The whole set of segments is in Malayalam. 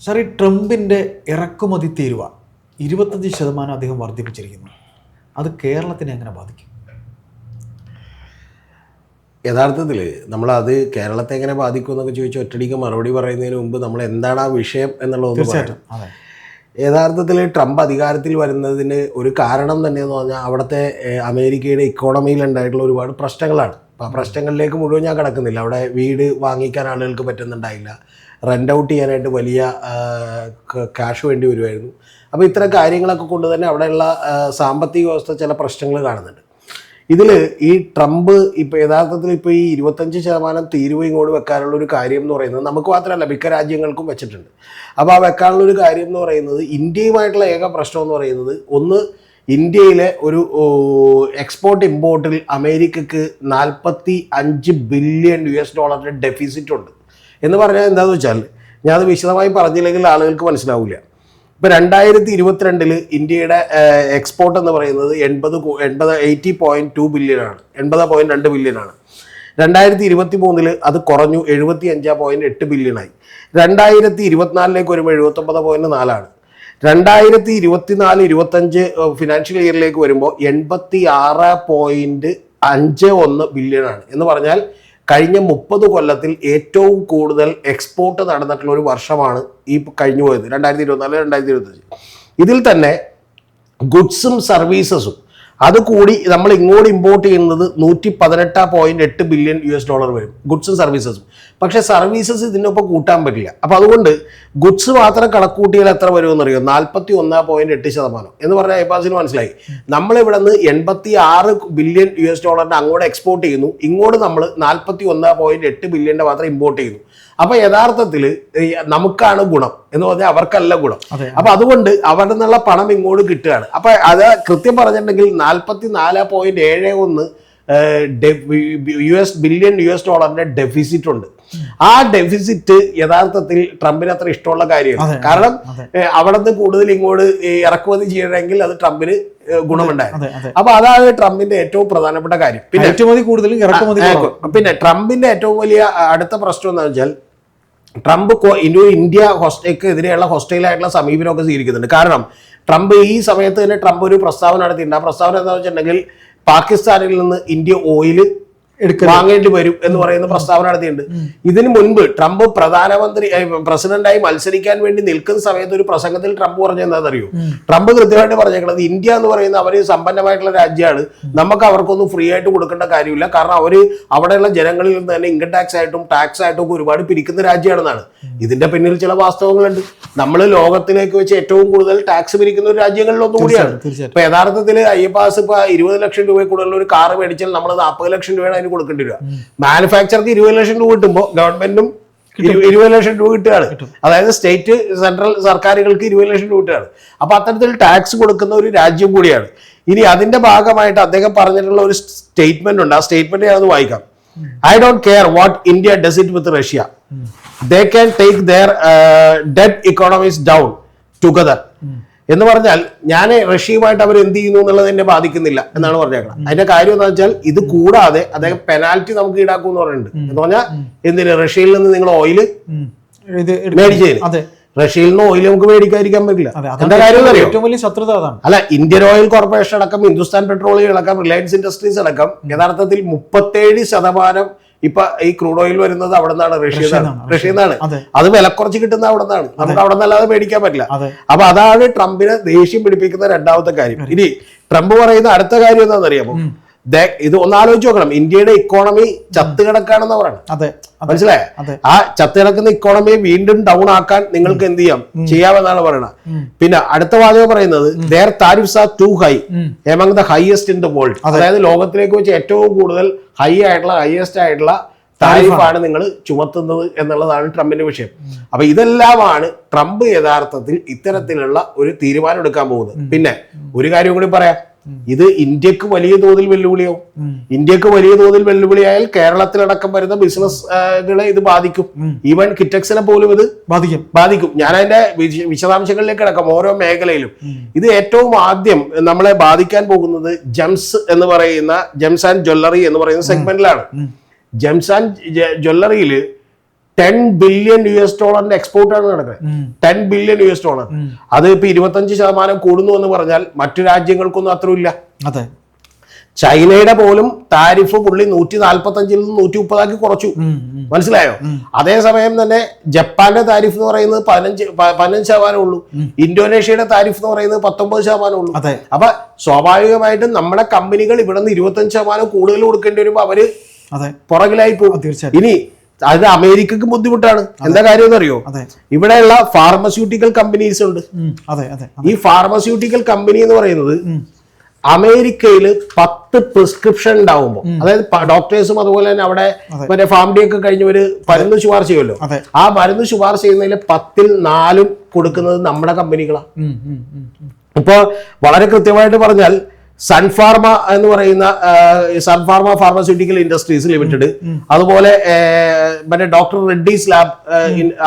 സാർ ഈ ട്രംപിന്റെ ഇറക്കുമതി തീരുവ. ഇരുപത്തഞ്ച് ശതമാനം അദ്ദേഹം വർദ്ധിപ്പിച്ചിരിക്കുന്നു. അത് കേരളത്തിനെ എങ്ങനെ ബാധിക്കും? യഥാർത്ഥത്തിൽ നമ്മളത് കേരളത്തെ എങ്ങനെ ബാധിക്കും എന്നൊക്കെ ചോദിച്ചാൽ ഒറ്റടിക്ക് മറുപടി പറയുന്നതിന് മുമ്പ് നമ്മൾ എന്താണ് ആ വിഷയം എന്നുള്ളത്. തീർച്ചയായിട്ടും. അതെ. യഥാർത്ഥത്തിൽ ട്രംപ് അധികാരത്തിൽ വരുന്നതിന് ഒരു കാരണം തന്നെ എന്ന് പറഞ്ഞാൽ അവിടുത്തെ അമേരിക്കയുടെ ഇക്കോണമിയിൽ ഉണ്ടായിട്ടുള്ള ഒരുപാട് പ്രശ്നങ്ങളാണ്. അപ്പോൾ ആ പ്രശ്നങ്ങളിലേക്ക് മുഴുവൻ ഞാൻ കിടക്കുന്നില്ല. അവിടെ വീട് വാങ്ങിക്കാൻ ആളുകൾക്ക് പറ്റുന്നുണ്ടായില്ല. റെന്റ് ഔട്ട് ചെയ്യാനായിട്ട് വലിയ ക്യാഷ് വേണ്ടി വരുമായിരുന്നു അപ്പോൾ ഇത്തരം കാര്യങ്ങളൊക്കെ കൊണ്ട് തന്നെ അവിടെയുള്ള സാമ്പത്തിക വ്യവസ്ഥ ചില പ്രശ്നങ്ങൾ കാണുന്നുണ്ട്. ഇതിൽ ഈ ട്രംപ് ഇപ്പോൾ യഥാർത്ഥത്തിൽ ഇപ്പോൾ ഈ ഇരുപത്തഞ്ച് ശതമാനം തീരുവ ഇങ്ങോട്ട് വെക്കാനുള്ള ഒരു കാര്യം എന്ന് പറയുന്നത് നമുക്ക് മാത്രമല്ല മിക്ക രാജ്യങ്ങൾക്കും വെച്ചിട്ടുണ്ട്. അപ്പോൾ ആ വെക്കാനുള്ള ഒരു കാര്യം എന്ന് പറയുന്നത് ഇന്ത്യയുമായിട്ടുള്ള ഏക പ്രശ്നം എന്ന് പറയുന്നത് ഒന്ന് ഇന്ത്യയിലെ ഒരു എക്സ്പോർട്ട് ഇമ്പോർട്ടിൽ അമേരിക്കക്ക് നാൽപ്പത്തി അഞ്ച് ബില്യൺ യു എസ് ഡോളറിന്റെ ഡെഫിസിറ്റ് ഉണ്ട്. എന്ന് പറഞ്ഞാൽ എന്താണെന്ന് വെച്ചാൽ ഞാൻ അത് വിശദമായി പറഞ്ഞില്ലെങ്കിൽ ആളുകൾക്ക് മനസ്സിലാവില്ല ഇപ്പം രണ്ടായിരത്തി ഇരുപത്തിരണ്ടിൽ ഇന്ത്യയുടെ എക്സ്പോർട്ട് എന്ന് പറയുന്നത് എൺപത് എൺപത് എയ്റ്റി പോയിന്റ് ടു ബില്യൺ ആണ്. എൺപത് പോയിന്റ് രണ്ട് ബില്യൺ ആണ്. രണ്ടായിരത്തി ഇരുപത്തി മൂന്നിൽ അത് കുറഞ്ഞു എഴുപത്തി അഞ്ച് പോയിന്റ് എട്ട് ബില്യൺ ആയി. രണ്ടായിരത്തി ഇരുപത്തിനാലിലേക്ക് വരുമ്പോൾ എഴുപത്തൊമ്പത് പോയിന്റ് നാലാണ്. രണ്ടായിരത്തി ഇരുപത്തിനാല് ഇരുപത്തഞ്ച് ഫിനാൻഷ്യൽ ഇയറിലേക്ക് വരുമ്പോൾ എൺപത്തി ആറ് പോയിന്റ് അഞ്ച് ഒന്ന് ബില്യൺ ആണ്. എന്ന് പറഞ്ഞാൽ കഴിഞ്ഞ മുപ്പത് കൊല്ലത്തിൽ ഏറ്റവും കൂടുതൽ എക്സ്പോർട്ട് നടന്നിട്ടുള്ള ഒരു വർഷമാണ് ഈ കഴിഞ്ഞു പോയത് രണ്ടായിരത്തി ഇരുപത്തിനാല് രണ്ടായിരത്തി ഇരുപത്തഞ്ച് ഇതിൽ തന്നെ ഗുഡ്സും സർവീസസും അത് കൂടി നമ്മൾ ഇങ്ങോട്ട് ഇമ്പോർട്ട് ചെയ്യുന്നത് നൂറ്റി പതിനെട്ട് പോയിന്റ് എട്ട് ബില്യൺ യു എസ് ഡോളർ വരും ഗുഡ്സും സർവീസസും പക്ഷേ സർവീസസ് ഇതിനൊപ്പം കൂട്ടാൻ പറ്റില്ല. അപ്പം അതുകൊണ്ട് ഗുഡ്സ് മാത്രം കണക്കൂട്ടിയാൽ എത്ര വരുമെന്ന് അറിയോ നാൽപ്പത്തി ഒന്ന് പോയിന്റ് എട്ട് ശതമാനം. എന്ന് പറഞ്ഞാൽ ഐപാസിന് മനസ്സിലായി. നമ്മൾ ഇവിടെ നിന്ന് എൺപത്തി ആറ് ബില്യൺ യു എസ് ഡോളറിന്റെ അങ്ങോട്ട് എക്സ്പോർട്ട് ചെയ്യുന്നു. ഇങ്ങോട്ട് നമ്മൾ നാൽപ്പത്തി ഒന്ന് പോയിന്റ് എട്ട് ബില്യന്റെ മാത്രം ഇമ്പോർട്ട് ചെയ്യുന്നു. അപ്പൊ യഥാർത്ഥത്തിൽ നമുക്കാണ് ഗുണം എന്ന് പറഞ്ഞാൽ അവർക്കല്ല ഗുണം. അപ്പൊ അതുകൊണ്ട് അവിടെ നിന്നുള്ള പണം ഇങ്ങോട്ട് കിട്ടുകയാണ്. അപ്പൊ അത് കൃത്യം പറഞ്ഞിട്ടുണ്ടെങ്കിൽ നാൽപ്പത്തി നാല് പോയിന്റ് ഏഴ് ഒന്ന് U S billion U S ഡോളറിന്റെ ഡെഫിസിറ്റ് ഉണ്ട്. ആ ഡെഫിസിറ്റ് യഥാർത്ഥത്തിൽ ട്രംപിന് അത്ര ഇഷ്ടമുള്ള കാര്യമാണ് കാരണം. അവിടെ നിന്ന് കൂടുതൽ ഇങ്ങോട്ട് ഇറക്കുമതി ചെയ്യണമെങ്കിൽ അത് ട്രംപിന് ഗുണമുണ്ടായിരുന്നു. അപ്പൊ അതാണ് ട്രംപിന്റെ ഏറ്റവും പ്രധാനപ്പെട്ട കാര്യം. പിന്നെ ഏറ്റവും കൂടുതൽ ഇറക്കുമതി. പിന്നെ ട്രംപിന്റെ ഏറ്റവും വലിയ അടുത്ത പ്രശ്നം എന്താ വെച്ചാൽ ട്രംപ് കൊ- ഇന്ത്യ ഹോസ്റ്റയ്ക്ക് എതിരെയുള്ള ഹോസ്റ്റൈലായിട്ടുള്ള സമീപനമൊക്കെ സ്വീകരിക്കുന്നുണ്ട് കാരണം ട്രംപ് ഈ സമയത്ത് തന്നെ ട്രംപ് ഒരു പ്രസ്താവന നടത്തിയിട്ടുണ്ട് ആ പ്രസ്താവന എന്താണെന്ന് വെച്ചിട്ടുണ്ടെങ്കിൽ പാകിസ്ഥാനിൽ നിന്ന് ഇന്ത്യ ഓയിൽ. വാങ്ങേണ്ടി വരും എന്ന് പറയുന്ന പ്രസ്താവന നടത്തിയിട്ടുണ്ട്. ഇതിനു മുൻപ് ട്രംപ് പ്രധാനമന്ത്രി പ്രസിഡന്റായി മത്സരിക്കാൻ വേണ്ടി നിൽക്കുന്ന സമയത്ത് ഒരു പ്രസംഗത്തിൽ ട്രംപ് പറഞ്ഞ എന്താണെന്നറിയോ? ട്രംപ് കൃത്യമായിട്ട് പറഞ്ഞേക്കുന്നത് ഇന്ത്യ എന്ന് പറയുന്ന അവർ സമ്പന്നമായിട്ടുള്ള രാജ്യമാണ്. നമുക്ക് അവർക്കൊന്നും ഫ്രീ ആയിട്ട് കൊടുക്കേണ്ട കാര്യമില്ല. കാരണം അവർ അവിടെയുള്ള ജനങ്ങളിൽ നിന്ന് തന്നെ ഇൻകം ടാക്സ് ആയിട്ടും ടാക്സ് ആയിട്ടും ഒക്കെ ഒരുപാട് പിരിക്കുന്ന രാജ്യമാണെന്നാണ്. ഇതിന്റെ പിന്നിൽ ചില വാസ്തവങ്ങളുണ്ട്. നമ്മൾ ലോകത്തിലേക്ക് വെച്ച് ഏറ്റവും കൂടുതൽ ടാക്സ് പിരിക്കുന്ന ഒരു രാജ്യങ്ങളിൽ കൂടിയാണ്. തീർച്ചയായിട്ടും ഇപ്പൊ യഥാർത്ഥത്തിൽ അയ്യപ്പാസ് പാസ് ഇപ്പൊ ഇരുപത് ലക്ഷം രൂപ കൂടുതൽ ഒരു കാർ മേടിച്ചാൽ നമ്മൾ നാൽപ്പത് ലക്ഷം രൂപയാണ് അതിന് കൊടുക്കേണ്ടി വരിക. മാനുഫാക്ചർക്ക് ഇരുപത് ലക്ഷം രൂപ കിട്ടുമ്പോൾ ഗവൺമെന്റും ഇരു- ഇരുപത് ലക്ഷം രൂപ കിട്ടുകയാണ്. അതായത് സ്റ്റേറ്റ് സെൻട്രൽ സർക്കാരുകൾക്ക് ഇരുപത് ലക്ഷം രൂപ കിട്ടുകയാണ്. അപ്പൊ അത്തരത്തിൽ ടാക്സ് കൊടുക്കുന്ന ഒരു രാജ്യം കൂടിയാണ്. ഇനി അതിന്റെ ഭാഗമായിട്ട് അദ്ദേഹം പറഞ്ഞിട്ടുള്ള ഒരു സ്റ്റേറ്റ്മെന്റ് ഉണ്ട്. ആ സ്റ്റേറ്റ്മെന്റ് ഞാനത് വായിക്കാം. I don't care what India does it with Russia they can take their dead economies down together എന്ന് പറഞ്ഞാൽ ഞാൻ റഷ്യയുമായിട്ട് അവർ എന്ത് ചെയ്യുന്നു എന്നുള്ളത് എന്നെ ബാധിക്കുന്നില്ല എന്നാണ് പറഞ്ഞേക്കണം അതിന്റെ കാര്യം എന്താ വെച്ചാൽ ഇത് കൂടാതെ അദ്ദേഹം പെനാൽറ്റി നമുക്ക് ഈടാക്കും എന്ന് പറയുന്നുണ്ട് എന്ന് പറഞ്ഞാൽ എന്തിന്? റഷ്യയിൽ നിന്ന് നിങ്ങൾ ഓയിൽ മേടിച്ചതിന് റഷ്യയിൽ നിന്ന് ഓയിൽ നമുക്ക് മേടിക്കാതിരിക്കാൻ പറ്റില്ല. എന്താ കാര്യം ഏറ്റവും വലിയ ശത്രുത അതാണ്. അല്ല ഇന്ത്യൻ ഓയിൽ കോർപ്പറേഷൻ അടക്കം ഹിന്ദുസ്ഥാൻ പെട്രോളിയം അടക്കം റിലയൻസ് ഇൻഡസ്ട്രീസ് അടക്കം യഥാർത്ഥത്തിൽ മുപ്പത്തേഴ് ശതമാനം ഇപ്പൊ ഈ ക്രൂഡ് ഓയിൽ വരുന്നത് അവിടെ നിന്നാണ്. റഷ്യ റഷ്യയിൽ റഷ്യ നിന്നാണ്. അത്. വില കുറച്ച് കിട്ടുന്ന അവിടെ നിന്നാണ് നമുക്ക് അവിടെ നിന്നല്ലാതെ മേടിക്കാൻ പറ്റില്ല. അപ്പൊ അതാണ് ട്രംപിനെ ദേഷ്യം പിടിപ്പിക്കുന്ന രണ്ടാമത്തെ കാര്യം. ഇനി ട്രംപ് പറയുന്ന അടുത്ത കാര്യം എന്താണെന്ന് അറിയാമോ ദേ- ഇത് ഒന്ന് ആലോചിച്ച് നോക്കണം. ഇന്ത്യയുടെ ഇക്കോണമി ചത്ത് കിടക്കാണെന്ന് പറയണം. അതെ മനസ്സിലായേ? ആ ചത്ത് കിടക്കുന്ന ഇക്കോണമി വീണ്ടും ഡൗൺ ആക്കാൻ നിങ്ങൾക്ക് എന്ത് ചെയ്യാം? ചെയ്യാമെന്നാണ് പറയുന്നത് പിന്നെ അടുത്ത വാചകം പറയുന്നത് there tariffs are too high. Among the highest in the world അതായത് ലോകത്തിലേക്ക് വെച്ച് ഏറ്റവും കൂടുതൽ ഹൈ ആയിട്ടുള്ള ഹൈയസ്റ്റ് ആയിട്ടുള്ള താരിഫാണ് നിങ്ങൾ ചുമത്തുന്നത് എന്നുള്ളതാണ് ട്രംപിന്റെ വിഷയം. അപ്പൊ ഇതെല്ലാമാണ് ട്രംപ് യഥാർത്ഥത്തിൽ ഇത്തരത്തിലുള്ള ഒരു തീരുമാനം എടുക്കാൻ പോകുന്നത്. പിന്നെ ഒരു കാര്യം കൂടി പറയാം. ഇത് ഇന്ത്യയ്ക്ക് വലിയ തോതിൽ വെല്ലുവിളിയാവും. ഇന്ത്യയ്ക്ക് വലിയ തോതിൽ വെല്ലുവിളിയായാൽ കേരളത്തിലടക്കം വരുന്ന ബിസിനസ്സുകളെ ഇത് ബാധിക്കും. ഈവൻ കിറ്റക്സിനെ പോലും ഇത് ബാധിക്കും. ബാധിക്കും. ഞാൻ അതിന്റെ വിശ- വിശദാംശങ്ങളിലേക്ക് അടക്കം ഓരോ മേഖലയിലും. ഇത് ഏറ്റവും ആദ്യം നമ്മളെ ബാധിക്കാൻ പോകുന്നത് ജംസ് എന്ന് പറയുന്ന ജംസ് ആൻഡ് ജ്വല്ലറി എന്ന് പറയുന്ന സെഗ്മെന്റിലാണ് ജംസ് ആൻഡ് ജ്വല്ലറിയിൽ ടെൻ ബില്യൺ യു എസ് ഡോളറിന്റെ എക്സ്പോർട്ടാണ് നടക്കുന്നത്. ഉം. Ten billion U S dollar. അത് ഇപ്പൊ ഇരുപത്തഞ്ച് ശതമാനം കൂടുന്നു എന്ന് പറഞ്ഞാൽ മറ്റു രാജ്യങ്ങൾക്കൊന്നും അത്ര ഇല്ല. അതെ. ചൈനയുടെ പോലും താരിഫ് പുള്ളി നൂറ്റി നാല്പത്തഞ്ചിൽ നിന്ന് നൂറ്റി മുപ്പതാക്കി കുറച്ചു. മനസ്സിലായോ? അതേസമയം തന്നെ ജപ്പാന്റെ താരിഫ് എന്ന് പറയുന്നത് പതിനഞ്ച് പതിനഞ്ച് ശതമാനം ഉള്ളൂ. ഇന്തോനേഷ്യയുടെ താരിഫ് എന്ന് പറയുന്നത് പത്തൊമ്പത് ശതമാനം ഉള്ളൂ. അതെ. അപ്പൊ സ്വാഭാവികമായിട്ടും നമ്മുടെ കമ്പനികൾ ഇവിടെ നിന്ന് ഇരുപത്തഞ്ച് ശതമാനം കൂടുതൽ കൊടുക്കേണ്ടി വരുമ്പോൾ അവർ പുറകിലായി പോകും. ഇനി അത് അമേരിക്കക്ക് ബുദ്ധിമുട്ടാണ്. എന്താ കാര്യം എന്നറിയോ ഇവിടെയുള്ള ഫാർമസ്യൂട്ടിക്കൽ കമ്പനീസ് ഉണ്ട്. ഈ ഫാർമസ്യൂട്ടിക്കൽ കമ്പനി എന്ന് പറയുന്നത്. അമേരിക്കയിൽ പത്ത് പ്രിസ്ക്രിപ്ഷൻ ഉണ്ടാവുമ്പോൾ അതായത് ഡോക്ടേഴ്സും അതുപോലെ തന്നെ അവിടെ മറ്റേ ഫാം ഡി ഒക്കെ കഴിഞ്ഞവര് മരുന്ന് ശുപാർശ ചെയ്യുമല്ലോ. ആ മരുന്ന് ശുപാർശ ചെയ്യുന്നതിൽ പത്തിൽ നാലും കൊടുക്കുന്നത് നമ്മുടെ കമ്പനികളാണ്. ഇപ്പോ വളരെ കൃത്യമായിട്ട് പറഞ്ഞാൽ സൺഫാർമ എന്ന് പറയുന്ന സൺഫാർമ ഫാർമസ്യൂട്ടിക്കൽ ഇൻഡസ്ട്രീസ് ലിമിറ്റഡ് അതുപോലെ മറ്റേ ഡോക്ടർ റെഡ്ഡീസ് ലാബ്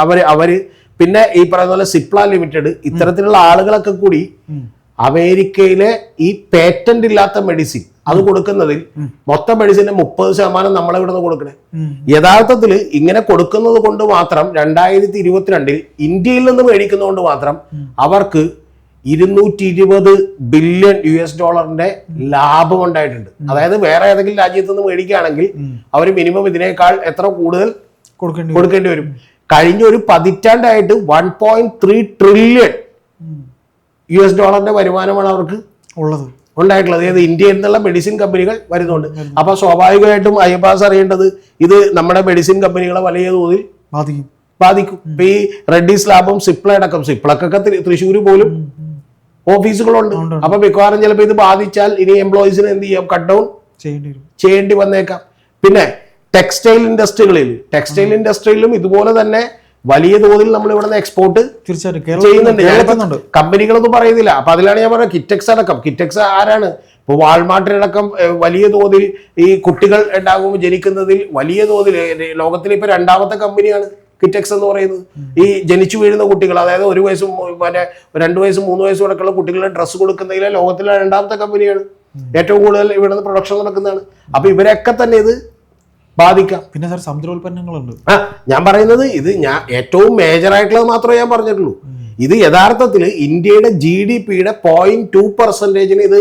അവർ അവർ പിന്നെ ഈ പറയുന്ന പോലെ സിപ്ല ലിമിറ്റഡ് ഇത്തരത്തിലുള്ള ആളുകളൊക്കെ കൂടി അമേരിക്കയിലെ ഈ പേറ്റന്റ് ഇല്ലാത്ത മെഡിസിൻ അത് കൊടുക്കുന്നതിൽ മൊത്തം മെഡിസിന്റെ മുപ്പത് ശതമാനം നമ്മളെ ഇവിടെ നിന്ന് കൊടുക്കണേ യഥാർത്ഥത്തിൽ ഇങ്ങനെ കൊടുക്കുന്നത് കൊണ്ട് മാത്രം രണ്ടായിരത്തി ഇരുപത്തിരണ്ടിൽ ഇന്ത്യയിൽ നിന്ന് മേടിക്കുന്നതുകൊണ്ട് മാത്രം അവർക്ക് ഇരുന്നൂറ്റി ഇരുപത് ബില്യൺ യു എസ് ഡോളറിന്റെ ലാഭം ഉണ്ടായിട്ടുണ്ട്. അതായത് വേറെ ഏതെങ്കിലും രാജ്യത്ത് നിന്ന് മേടിക്കുകയാണെങ്കിൽ അവർ മിനിമം ഇതിനേക്കാൾ എത്ര കൂടുതൽ കൊടുക്കേണ്ടി വരും. കഴിഞ്ഞ ഒരു പതിറ്റാണ്ടായിട്ട് one point three trillion. U S ഡോളറിന്റെ വരുമാനമാണ് അവർക്ക് ഉള്ളത്. ഉണ്ടായിട്ടുള്ളത്. അതായത് ഇന്ത്യയിൽ നിന്നുള്ള മെഡിസിൻ കമ്പനികൾ വരുന്നുണ്ട്. അപ്പൊ സ്വാഭാവികമായിട്ടും അയ്യപ്പാസ് അറിയേണ്ടത് ഇത് നമ്മുടെ മെഡിസിൻ കമ്പനികളെ വലിയ തോതിൽ ബാധിക്കും. ബാധിക്കും. ഇപ്പൊ ഈ റെഡ്ഡീസ് ലാബും സിപ്ല അടക്കം സിപ്ലക്കൊക്കെ തൃശ്ശൂർ പോലും ഓഫീസുകളുണ്ട്. അപ്പൊ മിക്കവാറും ചിലപ്പോൾ ഇത് ബാധിച്ചാൽ ഇനി എംപ്ലോയീസിന് എന്ത് ചെയ്യാം? കട്ട് ഡൗൺ ചെയ്യേണ്ടി വന്നേക്കാം. പിന്നെ ടെക്സ്റ്റൈൽ ഇൻഡസ്ട്രികളിൽ ടെക്സ്റ്റൈൽ ഇൻഡസ്ട്രിയിലും ഇതുപോലെ തന്നെ വലിയ തോതിൽ നമ്മൾ ഇവിടുന്ന് എക്സ്പോർട്ട് തീർച്ചയായിട്ടും ചെയ്യുന്നുണ്ട്. കമ്പനികളൊന്നും പറയുന്നില്ല. അപ്പൊ അതിലാണ് ഞാൻ പറഞ്ഞത് കിറ്റക്സ് അടക്കം. കിറ്റക്സ് ആരാണ്? ഇപ്പൊ വാൾമാർട്ടിനടക്കം വലിയ തോതിൽ ഈ കുട്ടികൾ ഉണ്ടാകുമ്പോൾ ജനിക്കുന്നതിൽ വലിയ തോതിൽ ലോകത്തിലെ ഇപ്പൊ രണ്ടാമത്തെ കമ്പനിയാണ് കിറ്റക്സ് എന്ന് പറയുന്നത്. ഈ ജനിച്ചു വീഴുന്ന കുട്ടികൾ അതായത് ഒരു വയസ്സും മറ്റേ രണ്ട് വയസ്സും മൂന്ന് വയസ്സും അടക്കമുള്ള കുട്ടികളുടെ ഡ്രസ്സ് കൊടുക്കുന്നതിലെ ലോകത്തിലെ രണ്ടാമത്തെ കമ്പനിയാണ്. ഏറ്റവും കൂടുതൽ ഇവിടെ നിന്ന് പ്രൊഡക്ഷൻ നടക്കുന്നതാണ്. അപ്പൊ ഇവരൊക്കെ തന്നെ ഇത് ബാധിക്കാം. പിന്നെ സാർ സമുദ്രോൽപ്പന്നങ്ങളുണ്ട്. ആ ഞാൻ പറയുന്നത് ഇത് ഞാൻ ഏറ്റവും മേജർ ആയിട്ടുള്ളത് മാത്രമേ ഞാൻ പറഞ്ഞിട്ടുള്ളൂ. ഇത് യഥാർത്ഥത്തിൽ ഇന്ത്യയുടെ ജി ഡി പിയുടെ പോയിന്റ് ടു പെർസെന്റേജിന് ഇത്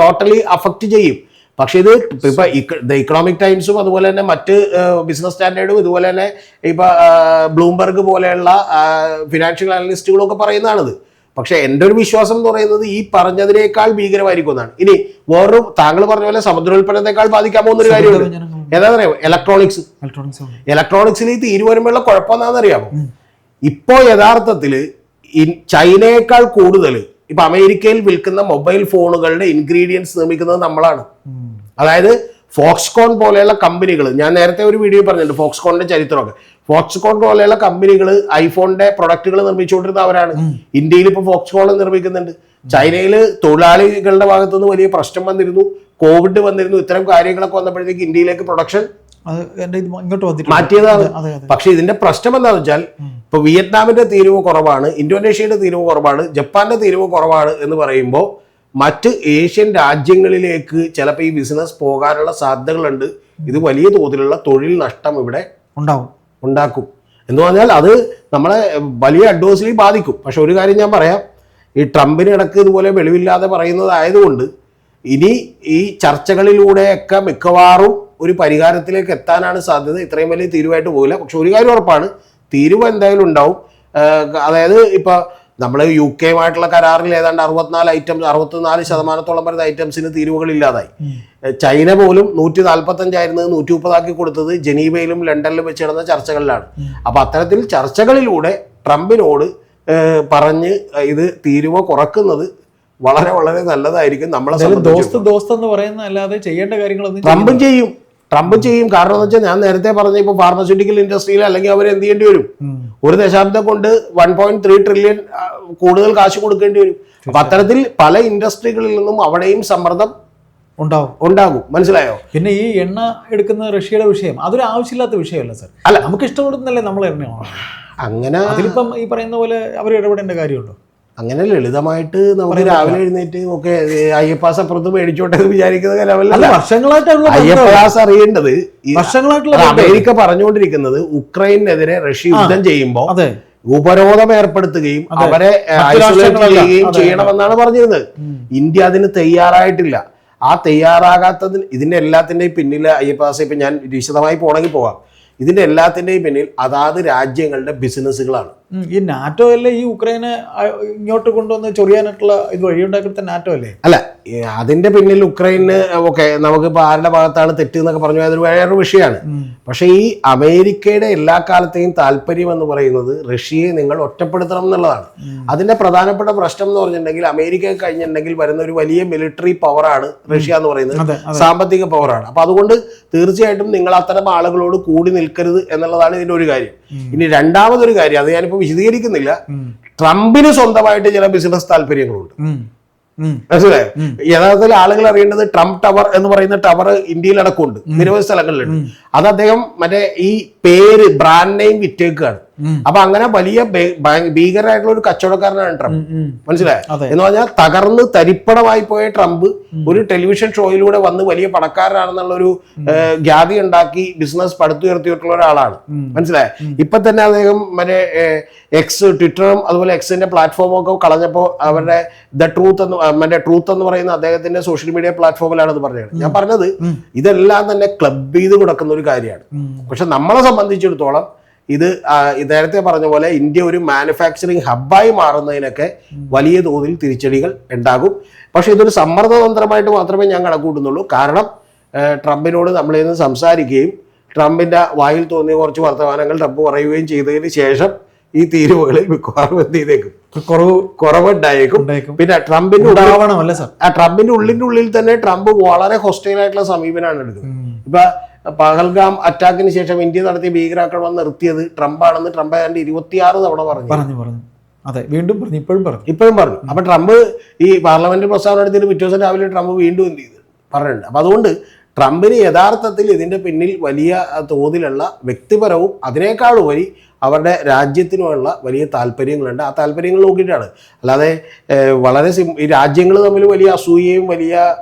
ടോട്ടലി അഫക്റ്റ് ചെയ്യും. പക്ഷെ ഇത് ഇപ്പൊ ദ ഇക്കണോമിക് ടൈംസും അതുപോലെ തന്നെ മറ്റ് ബിസിനസ് സ്റ്റാൻഡേർഡും ഇതുപോലെ തന്നെ ഇപ്പൊ ബ്ലൂംബർഗ് പോലെയുള്ള ഫിനാൻഷ്യൽ അനലിസ്റ്റുകളും ഒക്കെ പറയുന്നതാണിത്. പക്ഷെ എന്റെ ഒരു വിശ്വാസം എന്ന് പറയുന്നത് ഈ പറഞ്ഞതിനേക്കാൾ ഭീകരമായിരിക്കും എന്നാണ്. ഇനി വേറൊരു താങ്കൾ പറഞ്ഞ പോലെ സമുദ്രോൽപ്പന്നത്തെക്കാൾ ബാധിക്കാൻ പോകുന്ന ഒരു കാര്യമുണ്ട്. ഏതാണെന്നറിയാമോ ഇലക്ട്രോണിക്സ് ഇലക്ട്രോണിക്സിൽ ഈ തീരു വരുമ്പോഴുള്ള കുഴപ്പം എന്താണെന്നറിയാമോ ഇപ്പോ യഥാർത്ഥത്തിൽ ചൈനയേക്കാൾ കൂടുതൽ ഇപ്പൊ അമേരിക്കയിൽ വിൽക്കുന്ന മൊബൈൽ ഫോണുകളുടെ ഇൻഗ്രീഡിയൻസ് നിർമ്മിക്കുന്നത് നമ്മളാണ്. അതായത് ഫോക്സ്കോൺ പോലെയുള്ള കമ്പനികൾ ഞാൻ നേരത്തെ ഒരു വീഡിയോ പറഞ്ഞിട്ടുണ്ട് ഫോക്സ്കോണിന്റെ ചരിത്രമൊക്കെ. ഫോക്സ്കോൺ പോലെയുള്ള കമ്പനികൾ ഐഫോണിന്റെ പ്രൊഡക്റ്റുകൾ നിർമ്മിച്ചുകൊണ്ടിരുന്ന അവരാണ്. ഇന്ത്യയിൽ ഇപ്പോൾ ഫോക്സ്കോൺ നിർമ്മിക്കുന്നുണ്ട്. ചൈനയിൽ തൊഴിലാളികളുടെ ഭാഗത്തുനിന്ന് വലിയ പ്രശ്നം വന്നിരുന്നു. കോവിഡ് വന്നിരുന്നു. ഇത്തരം കാര്യങ്ങളൊക്കെ വന്നപ്പോഴത്തേക്ക് ഇന്ത്യയിലേക്ക് പ്രൊഡക്ഷൻ അത് ഇത് ഇങ്ങോട്ട് വന്നിട്ട് മാറ്റിയതാണ്. പക്ഷെ ഇതിന്റെ പ്രശ്നം എന്താണെന്ന് വെച്ചാൽ ഇപ്പൊ വിയറ്റ്നാമിന്റെ തീരുവ് കുറവാണ് ഇന്തോനേഷ്യയുടെ തീരുവ് കുറവാണ് ജപ്പാന്റെ തീരുവ് കുറവാണ് എന്ന് പറയുമ്പോൾ മറ്റ് ഏഷ്യൻ രാജ്യങ്ങളിലേക്ക് ചിലപ്പോൾ ഈ ബിസിനസ് പോകാനുള്ള സാധ്യതകളുണ്ട്. ഇത് വലിയ തോതിലുള്ള തൊഴിൽ നഷ്ടം ഇവിടെ ഉണ്ടാവും. ഉണ്ടാക്കും. എന്ന് പറഞ്ഞാൽ അത് നമ്മളെ വലിയ അഡ്വേഴ്സിലി ബാധിക്കും. പക്ഷെ ഒരു കാര്യം ഞാൻ പറയാം ഈ ട്രംപിന് ഇടയ്ക്ക് ഇതുപോലെ വെളിവില്ലാതെ പറയുന്നതായതുകൊണ്ട് ഇനി ഈ ചർച്ചകളിലൂടെയൊക്കെ മിക്കവാറും ഒരു പരിഹാരത്തിലേക്ക് എത്താനാണ് സാധ്യത. ഇത്രയും വലിയ തീരുവായിട്ട് പോകില്ല. പക്ഷെ ഒരു കാര്യം ഉറപ്പാണ്. തീരുവ എന്തായാലും ഉണ്ടാവും. അതായത് ഇപ്പൊ നമ്മൾ യു കെയുമായിട്ടുള്ള കരാറിൽ ഏതാണ്ട് അറുപത്തിനാല് ഐറ്റംസ് അറുപത്തിനാല് ശതമാനത്തോളം വരുന്ന ഐറ്റംസിന് തീരുവകൾ ഇല്ലാതായി. ചൈന പോലും നൂറ്റി നാൽപ്പത്തഞ്ചായിരുന്നത് നൂറ്റി മുപ്പതാക്കി കൊടുത്തത് ജനീവയിലും ലണ്ടനിലും വെച്ച് നടന്ന ചർച്ചകളിലാണ്. അപ്പോൾ അത്തരത്തിൽ ചർച്ചകളിലൂടെ ട്രംപിനോട് പറഞ്ഞ് ഇത് തീരുവ കുറക്കുന്നത് വളരെ വളരെ നല്ലതായിരിക്കും നമ്മളെ ദോസ്ത് എന്ന് പറയുന്ന അല്ലാതെ ചെയ്യേണ്ട കാര്യങ്ങളൊന്നും ട്രംപും ചെയ്യും. ട്രംപ് ചെയ്യും. കാരണം എന്ന് വെച്ചാൽ ഞാൻ നേരത്തെ പറഞ്ഞ ഇപ്പൊ ഫാർമസ്യൂട്ടിക്കൽ ഇൻഡസ്ട്രിയിൽ അല്ലെങ്കിൽ അവർ എന്ത് ചെയ്യേണ്ടി വരും? ഒരു ദശാബ്ദം കൊണ്ട് വൺ പോയിന്റ് ത്രീ ട്രില്യൺ കൂടുതൽ കാശ് കൊടുക്കേണ്ടി വരും. അപ്പൊ അത്തരത്തിൽ പല ഇൻഡസ്ട്രികളിൽ നിന്നും അവിടെയും സമ്മർദ്ദം ഉണ്ടാവും. ഉണ്ടാകും. മനസ്സിലായോ? പിന്നെ ഈ എണ്ണ എടുക്കുന്ന റഷ്യയുടെ വിഷയം അതൊരു ആവശ്യമില്ലാത്ത വിഷയമല്ല സർ. അല്ല. നമുക്ക് ഇഷ്ടപ്പെടുന്നല്ലേ നമ്മൾ എണ്ണ അങ്ങനെ അതിലിപ്പം ഈ പറയുന്ന പോലെ അവർ ഇടപെടേണ്ട കാര്യമുണ്ടോ? അങ്ങനെ ലളിതമായിട്ട് നമുക്ക് രാവിലെ എഴുന്നേറ്റ് ഒക്കെ അയ്യപ്പാസ് അപ്പുറത്ത് മേടിച്ചോട്ടെ എന്ന് വിചാരിക്കുന്ന ലെവലല്ല വർഷങ്ങളായിട്ടുള്ള അയ്യപ്പാസ് അറിയേണ്ടത് വർഷങ്ങളായിട്ടുള്ള അമേരിക്ക പറഞ്ഞുകൊണ്ടിരിക്കുന്നത് ഉക്രൈനെതിരെ റഷ്യ യുദ്ധം ചെയ്യുമ്പോൾ ഉപരോധം ഏർപ്പെടുത്തുകയും. അവരെ ഐസൊലേറ്റ് ചെയ്യുകയും ചെയ്യണമെന്നാണ് പറഞ്ഞിരുന്നത്. ഇന്ത്യ അതിന് തയ്യാറായിട്ടില്ല. ആ തയ്യാറാകാത്തതിന് ഇതിന്റെ എല്ലാത്തിന്റെയും പിന്നിൽ അയ്യപ്പാസ ഇപ്പൊ ഞാൻ വിശദമായി പോണെങ്കിൽ പോവാം. ഇതിന്റെ എല്ലാത്തിന്റെയും പിന്നിൽ അതാത് രാജ്യങ്ങളുടെ ബിസിനസ്സുകളാണ് ഈ നാറ്റോ അല്ലേ ഈ ഉക്രൈനെ ഇങ്ങോട്ട് കൊണ്ടുവന്ന് ചൊറിയാനായിട്ടുള്ള ഇത് വഴിയുണ്ടാക്കിയെടുത്ത നാറ്റോ അല്ലേ? അല്ല അതിന്റെ പിന്നിൽ ഉക്രൈന് ഓക്കെ നമുക്കിപ്പോൾ ആരുടെ ഭാഗത്താണ് തെറ്റ് എന്നൊക്കെ പറഞ്ഞു അതൊരു വേറൊരു വിഷയമാണ്. പക്ഷേ ഈ അമേരിക്കയുടെ എല്ലാ കാലത്തെയും താല്പര്യം എന്ന് പറയുന്നത് റഷ്യയെ നിങ്ങൾ ഒറ്റപ്പെടുത്തണം എന്നുള്ളതാണ്. അതിന്റെ പ്രധാനപ്പെട്ട പ്രശ്നം എന്ന് പറഞ്ഞിട്ടുണ്ടെങ്കിൽ അമേരിക്ക കഴിഞ്ഞിട്ടുണ്ടെങ്കിൽ വരുന്ന ഒരു വലിയ മിലിറ്ററി പവറാണ് റഷ്യ എന്ന് പറയുന്നത്. സാമ്പത്തിക പവറാണ് അപ്പൊ അതുകൊണ്ട് തീർച്ചയായിട്ടും നിങ്ങൾ അത്തരം ആളുകളോട് കൂടി നിൽക്കരുത് എന്നുള്ളതാണ് ഇതിന്റെ ഒരു കാര്യം. ഇനി രണ്ടാമതൊരു കാര്യം അത് ഞാനിപ്പോൾ വിശദീകരിക്കുന്നില്ല. ട്രംപിന് സ്വന്തമായിട്ട് ചില ബിസിനസ് താല്പര്യങ്ങളുണ്ട്. മനസ്സിലായോ? യഥാർത്ഥത്തിൽ ആളുകൾ അറിയേണ്ടത് ട്രംപ് ടവർ എന്ന് പറയുന്ന ടവർ ഇന്ത്യയിൽ അടക്കമുണ്ട്. നിരവധി സ്ഥലങ്ങളിലുണ്ട്. അത് അദ്ദേഹം മറ്റേ ഈ പേര് ബ്രാൻഡ് നെയിം വിറ്റേക്കാണ്. അപ്പൊ അങ്ങനെ വലിയ ഭീകരമായിട്ടുള്ള ഒരു കച്ചവടക്കാരനാണ് ട്രംപ്. മനസ്സിലായോ? എന്ന് പറഞ്ഞാൽ തകർന്ന് തരിപ്പണമായി പോയ ട്രംപ് ഒരു ടെലിവിഷൻ ഷോയിലൂടെ വന്ന് വലിയ പണക്കാരനാണെന്നുള്ള ഒരു ഖ്യാതി ഉണ്ടാക്കി ബിസിനസ് പടുത്തുയർത്തിയിട്ടുള്ള ഒരാളാണ്. മനസ്സിലായോ? ഇപ്പൊ തന്നെ അദ്ദേഹം മറ്റേ എക്സ് ട്വിറ്ററും അതുപോലെ എക്സിന്റെ പ്ലാറ്റ്ഫോമും ഒക്കെ കളഞ്ഞപ്പോൾ അവരുടെ ദ ട്രൂത്ത് എന്ന് മറ്റേ ട്രൂത്ത് എന്ന് പറയുന്ന അദ്ദേഹത്തിന്റെ സോഷ്യൽ മീഡിയ പ്ലാറ്റ്ഫോമിലാണ് ഇത് പറഞ്ഞത്. ഞാൻ പറഞ്ഞത് ഇതെല്ലാം തന്നെ ക്ലബ് ചെയ്ത് കൊടുക്കുന്ന ഒരു കാര്യമാണ്. പക്ഷെ നമ്മളെ സംബന്ധിച്ചിടത്തോളം ഇത് നേരത്തെ പറഞ്ഞ പോലെ ഇന്ത്യ ഒരു മാനുഫാക്ചറിങ് ഹബ്ബായി മാറുന്നതിനൊക്കെ വലിയ തോതിൽ തിരിച്ചടികൾ ഉണ്ടാകും. പക്ഷെ ഇതൊരു സമ്മർദ്ദതന്ത്രമായിട്ട് മാത്രമേ ഞാൻ കണക്കൂട്ടുന്നുള്ളൂ കാരണം ട്രംപിനോട് നമ്മളിൽ നിന്ന് സംസാരിക്കുകയും ട്രംപിന്റെ വായിൽ തോന്നിയ കുറച്ച് വർത്തമാനങ്ങൾ ട്രംപ് പറയുകയും ചെയ്തതിന് ശേഷം ഈ തീരുവകളിൽ മിക്കവാറും എന്ത് ചെയ്തേക്കും? കുറവ് കുറവുണ്ടായേക്കും. പിന്നെ ട്രംപിന്റെ ഉണ്ടാവണമല്ലേ സർ? ആ ട്രംപിന്റെ ഉള്ളിന്റെ ഉള്ളിൽ തന്നെ ട്രംപ് വളരെ ഹോസ്റ്റൈൽ ആയിട്ടുള്ള സമീപനമാണ് എടുക്കുന്നത്. ഇപ്പൊ പഹൽഗാം അറ്റാക്കിന് ശേഷം ഇന്ത്യ നടത്തിയ ഭീകരാക്രമണം നിർത്തിയത് ട്രംപാണെന്ന് ട്രംപ് ഏതാണ്ട് ഇരുപത്തിയാറ് തവണ പറഞ്ഞു. പറഞ്ഞു പറഞ്ഞു. അതെ വീണ്ടും പറഞ്ഞു ഇപ്പോഴും പറഞ്ഞു. ഇപ്പോഴും പറഞ്ഞു. അപ്പൊ ട്രംപ് ഈ പാർലമെന്റ് പ്രസ്താവന എടുത്തിട്ട് പിറ്റേ ദിവസം രാവിലെ ട്രംപ് വീണ്ടും എന്ത് ചെയ്തു? പറഞ്ഞിട്ടുണ്ട്. അപ്പൊ അതുകൊണ്ട് ട്രംപിന് യഥാർത്ഥത്തിൽ ഇതിന്റെ പിന്നിൽ വലിയ തോതിലുള്ള വ്യക്തിപരവും അതിനേക്കാൾ ഉപരി അവരുടെ രാജ്യത്തിനുമുള്ള വലിയ താല്പര്യങ്ങളുണ്ട്. ആ താല്പര്യങ്ങൾ നോക്കിയിട്ടാണ്. അല്ലാതെ വളരെ സിം ഈ രാജ്യങ്ങൾ തമ്മിൽ വലിയ അസൂയയും വലിയ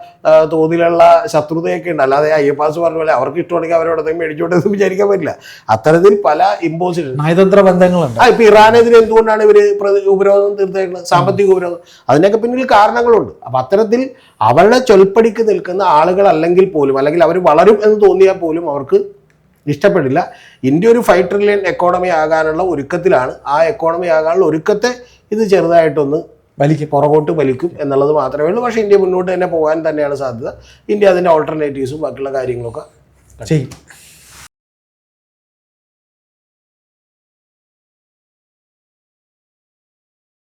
തോതിലുള്ള ശത്രുതയൊക്കെ ഉണ്ട്. അല്ലാതെ അയ്യപ്പാസ് പറഞ്ഞ പോലെ അവർക്ക് ഇഷ്ടമാണെങ്കിൽ അവരോട് മേടിച്ചോട്ടെ എന്ന് വിചാരിക്കാൻ പറ്റില്ല. അത്തരത്തിൽ പല ഇമ്പോസിഷൻ നയതന്ത്ര ബന്ധങ്ങളുണ്ട്. ആ ഇപ്പം ഇറാനെതിരെ എന്തുകൊണ്ടാണ് ഇവർ പ്രതി- ഉപരോധം തീർത്തേക്കുന്നത് സാമ്പത്തിക ഉപരോധം. അതിനൊക്കെ പിന്നിൽ കാരണങ്ങളുണ്ട്. അപ്പം അത്തരത്തിൽ അവരുടെ ചൊൽപ്പടിക്ക് നിൽക്കുന്ന ആളുകൾ അല്ലെങ്കിൽ പോലും അല്ലെങ്കിൽ അവർ വളരും എന്ന് തോന്നിയാൽ പോലും അവർക്ക് ഇഷ്ടപ്പെടില്ല. ഇന്ത്യ ഒരു ഫൈവ് ട്രില്യൺ എക്കോണമി ആകാനുള്ള ഒരുക്കത്തിലാണ്. ആ എക്കോണമി ആകാനുള്ള ഒരുക്കത്തെ ഇത് ചെറുതായിട്ടൊന്ന് വലിക്കും പുറകോട്ട് വലിക്കും എന്നുള്ളത് മാത്രമേ ഉള്ളൂ. പക്ഷേ ഇന്ത്യ മുന്നോട്ട് തന്നെ പോകാൻ തന്നെയാണ് സാധ്യത. ഇന്ത്യ അതിന്റെ ഓൾട്ടർനേറ്റീവ്സും ബാക്കിയുള്ള കാര്യങ്ങളൊക്കെ ചെയ്യും